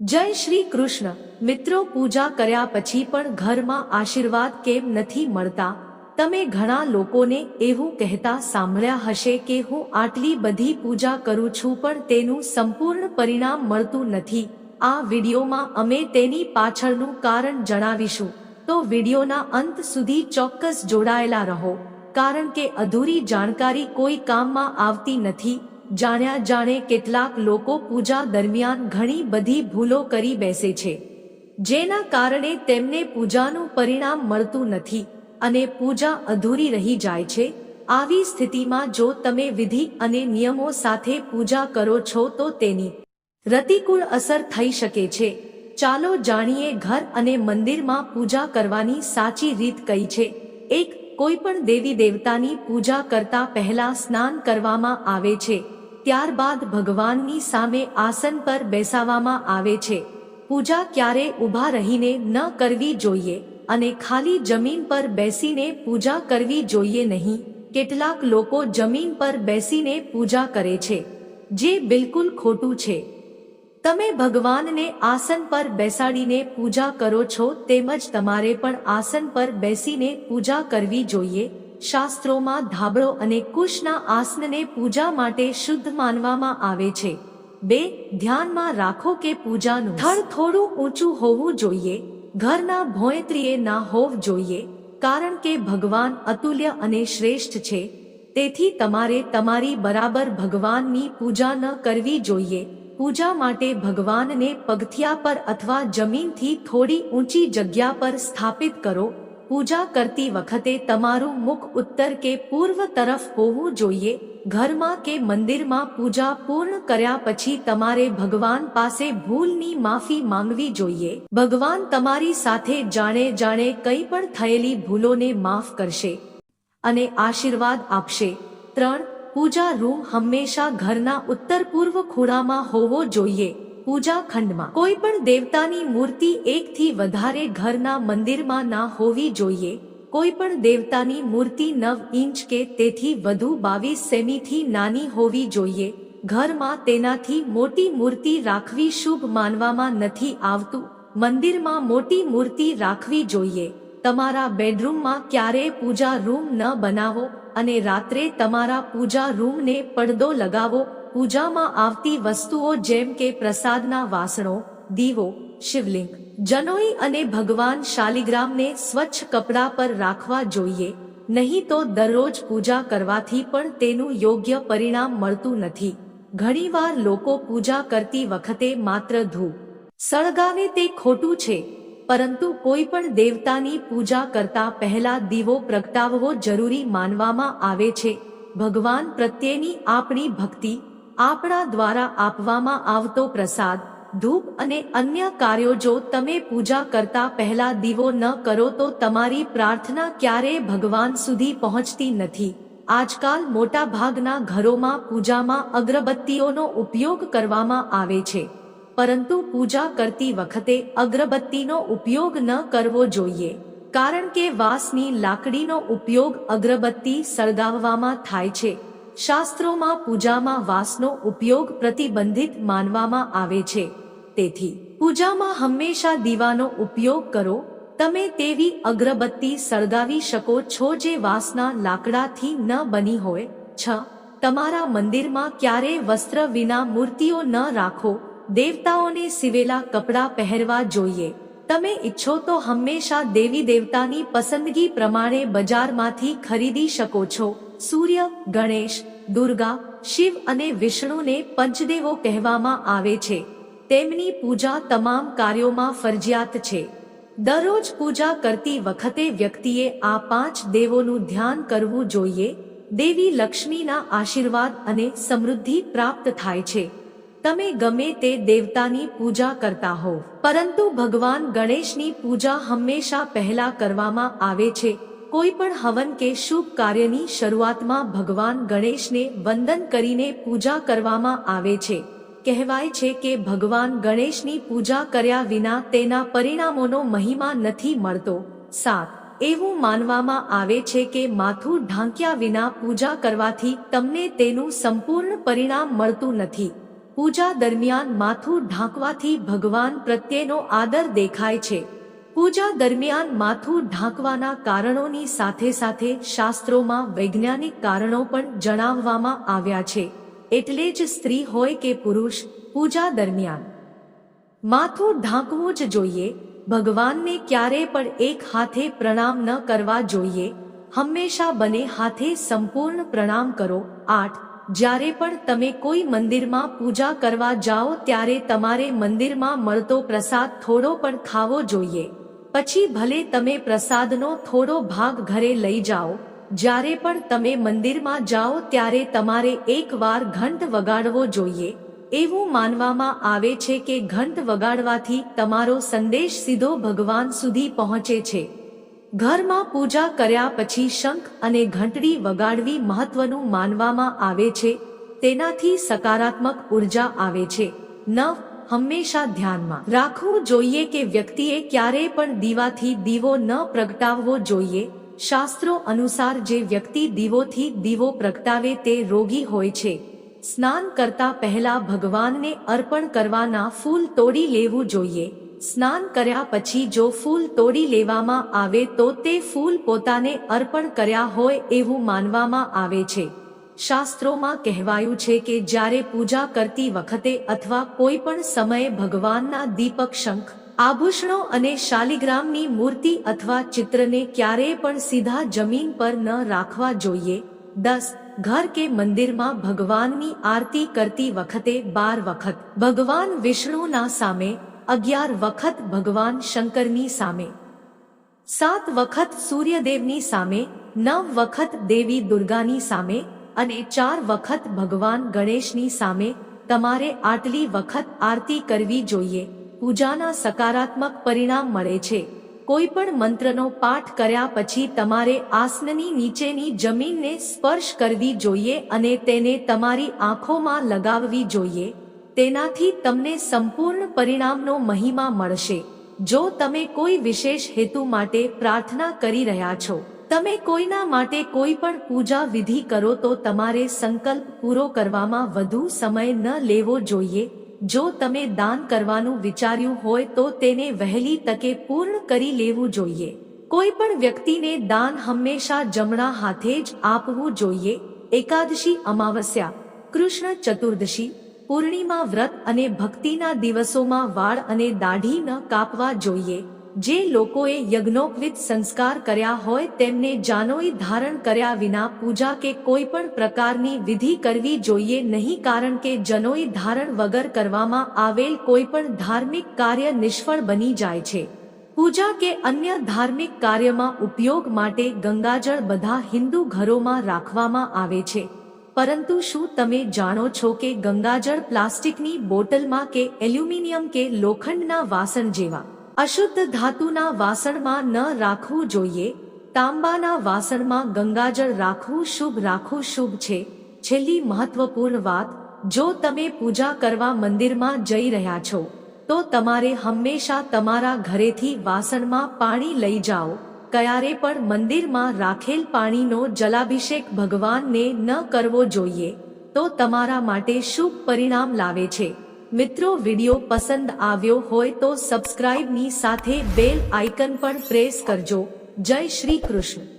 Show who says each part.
Speaker 1: જય શ્રી કૃષ્ણ. મિત્રો, પૂજા કર્યા પછી પણ ઘરમાં આશીર્વાદ કેમ નથી મળતા? તમે ઘણા લોકોને એવું કહેતા સાંભળ્યા હશે કે હું આટલી બધી પૂજા કરું છું પણ તેનું સંપૂર્ણ પરિણામ મળતું નથી. આ વિડીયોમાં અમે તેની પાછળનું કારણ જણાવીશું. તો વિડીયોના અંત સુધી ચોક્કસ જોડાયેલા રહો. કારણ કે અધૂરી જાણકારી કોઈ કામમાં આવતી નથી. જાણ્યા જાણે કેટલાક લોકો પૂજા દરમિયાન ઘણી બધી ભૂલો કરી બેસે છે. જેના કારણે તેમને પૂજાનું પરિણામ મળતું નથી અને પૂજા અધૂરી રહી જાય છે. આવી સ્થિતિમાં જો તમે વિધિ અને નિયમો સાથે પૂજા કરો છો તો તેની રતિકુળ અસર થઈ શકે છે. ચાલો જાણીએ ઘર અને મંદિરમાં પૂજા કરવાની સાચી રીત કઈ છે. એક, કોઈ પણ દેવી દેવતાની પૂજા કરતા પહેલા સ્નાન કરવામાં આવે છે. ત્યારબાદ ભગવાનની સામે આસન પર બેસાવામાં આવે છે. પૂજા ક્યારે ઊભા રહીને ન કરવી જોઈએ અને ખાલી જમીન પર બેસીને પૂજા કરવી જોઈએ નહીં. કેટલાક લોકો જમીન પર બેસીને પૂજા કરે છે, જે બિલકુલ ખોટું છે. તમે ભગવાનને આસન પર બેસાડીને પૂજા કરો છો તેમજ તમારે પણ આસન પર બેસીને પૂજા કરવી જોઈએ. શાસ્ત્રોમાં ધાબળો અને કુશના આસનને પૂજા માટે શુદ્ધ માનવામાં આવે છે. બે, ધ્યાનમાં રાખો કે પૂજાનું સ્થળ થોડું ઊંચું હોવું જોઈએ. ઘરના ભોયત્રીએ ના હોવ જોઈએ, કારણ કે ભગવાન અતુલ્ય અને શ્રેષ્ઠ છે. તેથી તમારે તમારી બરાબર ભગવાનની પૂજા ન કરવી જોઈએ. પૂજા માટે ભગવાનને પગથિયા પર અથવા જમીનથી થોડી ઊંચી જગ્યા પર સ્થાપિત કરો. પૂજા કરતી વખતે તમારું મુખ ઉત્તર કે પૂર્વ તરફ હોવું જોઈએ, ઘરમાં કે મંદિરમાં પૂજા પૂર્ણ કર્યા પછી તમારે ભગવાન પાસે ભૂલની માફી માંગવી જોઈએ. ભગવાન તમારી સાથે જાણે જાણે કંઈ પણ થયેલી ભૂલોને માફ કરશે અને આશીર્વાદ આપશે. ત્રણ, પૂજા રૂમ હંમેશા ઘરના ઉત્તર પૂર્વ ખૂણામાં હોવો જોઈએ. પૂજા ખંડમાં કોઈ પણ દેવતાની મૂર્તિ એકથી વધારે ઘરના મંદિરમાં ના હોવી જોઈએ. કોઈ પણ દેવતાની મૂર્તિ નવ ઇંચ કે તેથી વધુ બાવીસ સેમીથી નાની હોવી જોઈએ. ઘરમાં તેનાથી મોટી મૂર્તિ રાખવી શુભ માનવામાં નથી આવતું. મંદિરમાં મોટી મૂર્તિ રાખવી જોઈએ. તમારા બેડરૂમમાં ક્યારેય પૂજા રૂમ ન બનાવો અને રાત્રે તમારા પૂજા રૂમને પડદો લગાવો પૂજામાં આવતી વસ્તુઓ જેમ કે પ્રસાદના વાસણો, દીવો, શિવલિંગ. જનોઈ અને ભગવાન શાલિગ્રામને સ્વચ્છ કપડા પર રાખવા જોઈએ, નહીં તો દરરોજ પૂજા કરવાથી પણ તેનું યોગ્ય પરિણામ મળતું નથી. ઘણીવાર લોકો પૂજા કરતી વખતે માત્ર ધૂપ. સળગાવે તે ખોટું છે, પરંતુ કોઈ પણ દેવતાની પૂજા કરતા પહેલા દીવો પ્રગટાવવો જરૂરી માનવામાં આવે છે. ભગવાન પ્રત્યેની આપણી ભક્તિ આપણા દ્વારા આપવામાં આવતો પ્રસાદ, ધૂપ અને અન્ય કાર્યો જો તમે પૂજા કરતા પહેલા દીવો ન કરો તો તમારી પ્રાર્થના ક્યારેય ભગવાન સુધી પહોંચતી નથી. આજકાલ મોટા ભાગના ઘરોમાં પૂજામાં અગરબત્તીઓનો ઉપયોગ કરવામાં આવે છે. પરંતુ પૂજા કરતી વખતે અગરબત્તીનો ઉપયોગ ન કરવો જોઈએ. કારણ કે વાસની લાકડીનો ઉપયોગ અગરબત્તી સળગાવવામાં થાય છે. શાસ્ત્રોમાં પૂજામાં વાસનો ઉપયોગ પ્રતિબંધિત માનવામાં આવે છે. તેથી, પૂજામાં હંમેશા દીવાનો ઉપયોગ કરો. તમે તેવી અગરબત્તી સળગાવી શકો છો જે વાસના લાકડાથી ન બની હોય. છ. તમારા મંદિરમાં ક્યારેય વસ્ત્ર વિના મૂર્તિઓ ન રાખો. દેવતાઓને સિવેલા કપડાં પહેરવા જોઈએ. તમે ઈચ્છો તો હંમેશા દેવી દેવતાની પસંદગી પ્રમાણે બજારમાંથી ખરીદી શકો છો. સૂર્ય, ગણેશ, દુર્ગા, શિવ અને વિષ્ણુને પંચદેવો કહેવામાં આવે છે. તેમની પૂજા તમામ કાર્યોમાં ફરજિયાત છે. દરરોજ પૂજા કરતી વખતે વ્યક્તિએ આ પાંચ દેવોનું ધ્યાન કરવું જોઈએ. દેવી લક્ષ્મીના આશીર્વાદ અને સમૃદ્ધિ પ્રાપ્ત થાય છે. તમે ગમે તે દેવતાની પૂજા કરતા હો પરંતુ ભગવાન ગણેશની પૂજા હંમેશા પહેલા કરવામાં આવે છે. કોઈ પણ હવન કે શુભ કાર્યની શરૂઆતમાં ભગવાન ગણેશને વંદન કરીને પૂજા કરવામાં આવે છે. કહેવાય છે કે ભગવાન ગણેશની પૂજા કર્યા વિના તેના પરિણામોનો મહિમા નથી મળતો. સાત. એવું માનવામાં આવે છે કે માથું ઢાંક્યા વિના પૂજા કરવાથી તમને તેનું સંપૂર્ણ પરિણામ મળતું નથી. પૂજા દરમિયાન માથું ઢાંકવાથી ભગવાન પ્રત્યેનો આદર દેખાય છે. પૂજા દરમિયાન માથું ઢાંકવાના કારણોની સાથે સાથે શાસ્ત્રોમાં વૈજ્ઞાનિક કારણો પણ જણાવવામાં આવ્યા છે. એટલે જ સ્ત્રી હોય કે પુરુષ, પૂજા દરમિયાન. માથું ઢાંકવું જ જોઈએ. ભગવાનને ક્યારે પણ એક હાથે પ્રણામ ન કરવા જોઈએ. હંમેશા બને હાથે સંપૂર્ણ પ્રણામ કરો. આઠ, જ્યારે પણ તમે કોઈ મંદિરમાં પૂજા કરવા જાઓ ત્યારે તમારે મંદિરમાં મળતો પ્રસાદ થોડો પણ ખાવો જોઈએ. પછી ભલે તમે પ્રસાદનો થોડો ભાગ ઘરે લઈ જાઓ, જ્યારે પણ તમે મંદિરમાં જાઓ ત્યારે તમારે એકવાર ઘંટ વગાડવો જોઈએ. એવું માનવામાં આવે છે કે ઘંટ વગાડવાથી તમારો સંદેશ સીધો ભગવાન સુધી પહોંચે છે. ઘરમાં પૂજા કર્યા પછી શંખ અને ઘંટડી વગાડવી મહત્વનું માનવામાં આવે છે. તેનાથી સકારાત્મક ઊર્જા આવે છે. નવ હંમેશા ધ્યાનમાં રાખવું જોઈએ કે વ્યક્તિએ ક્યારેય પણ દીવાથી દીવો ન પ્રગટાવવો જોઈએ. શાસ્ત્રો અનુસાર જે વ્યક્તિ દીવોથી દીવો પ્રગટાવે તે રોગી હોય છે. સ્નાન કરતા પહેલા ભગવાનને અર્પણ કરવાના ફૂલ તોડી લેવું જોઈએ. સ્નાન કર્યા પછી જો ફૂલ તોડી લેવામાં આવે તો તે ફૂલ પોતાને અર્પણ કર્યા હોય એવું માનવામાં આવે છે. શાસ્ત્રોમાં કહેવાયું છે કે જ્યારે પૂજા કરતી વખતે અથવા કોઈ પણ સમયે ભગવાનના દીપક શંખ, આભૂષણો અને શાલિગ્રામની મૂર્તિ અથવા ચિત્રને ક્યારેય પણ સીધા જમીન પર ન રાખવા જોઈએ, દસ, ઘર કે મંદિરમાં ભગવાનની આરતી કરતી વખતે બાર વખત, ભગવાન વિષ્ણુના સામે, અગિયાર વખત ભગવાન શંકરની સામે. સાત વખત સૂર્યદેવની સામે, નવ વખત દેવી દુર્ગાની સામે અને ચાર વખત ભગવાન ગણેશની સામે તમારે આટલી વખત આરતી કરવી જોઈએ. પૂજાના સકારાત્મક પરિણામ મળે છે. કોઈ પણ મંત્રનો પાઠ કર્યા પછી તમારે આસનની નીચેની જમીનને સ્પર્શ કરવી જોઈએ અને તેને તમારી આંખોમાં લગાવવી જોઈએ. તેનાથી તમને સંપૂર્ણ પરિણામનો મહિમા મળશે. જો તમે કોઈ વિશેષ હેતુ માટે પ્રાર્થના કરી રહ્યા છો તમે કોઈના માટે કોઈ પણ પૂજા વિધિ કરો તો તમારે સંકલ્પ પૂરો કરવામાં વધુ સમય ન લેવો જોઈએ. જો તમે દાન કરવાનું વિચાર્યું હોય તો તેને વહેલી તકે પૂર્ણ કરી લેવું જોઈએ. કોઈ પણ વ્યક્તિને દાન હંમેશા જમણા હાથે જ આપવું જોઈએ. એકાદશી અમાવસ્યા, કૃષ્ણ ચતુર્દશી, પૂર્ણિમા વ્રત અને ભક્તિના દિવસોમાં વાળ અને દાઢી ન કાપવા જોઈએ. જે લોકોએ યજ્ઞોપવિત સંસ્કાર કર્યા હોય તેમને જાનોઈ ધારણ કર્યા વિના પૂજા કે કોઈ પણ પ્રકારની વિધિ કરવી જોઈએ નહીં કારણ કે જનોઈ ધારણ વગર કરવામાં આવેલ કોઈ પણ ધાર્મિક કાર્ય નિષ્ફળ બની જાય છે. પૂજા કે અન્ય ધાર્મિક કાર્યમાં ઉપયોગ માટે ગંગાજળ બધા હિન્દુ ઘરોમાં રાખવામાં આવે છે. પરંતુ શું તમે જાણો છો કે ગંગાજળ પ્લાસ્ટિકની બોટલમાં કે એલ્યુમિનિયમ કે લોખંડના વાસણ જેવા અશુદ્ધ ધાતુના વાસણમાં ન રાખવું જોઈએ. તાંબાના વાસણમાં ગંગાજળ રાખવું શુભ રાખવું શુભ છે. છેલ્લી મહત્વપૂર્ણ વાત, જો તમે પૂજા કરવા મંદિરમાં જઈ રહ્યા છો, તો તમારે હંમેશા તમારા ઘરેથી વાસણમાં પાણી લઈ જાઓ. ક્યારે પણ મંદિરમાં રાખેલ પાણીનો જલાભિષેક ભગવાનને ન કરવો જોઈએ, તો તમારા માટે શુભ પરિણામ લાવે છે. મિત્રો, વિડિયો પસંદ આવ્યો હોય તો સબસ્ક્રાઇબની સાથે બેલ આઇકન પણ પ્રેસ કરજો. જય શ્રી કૃષ્ણ.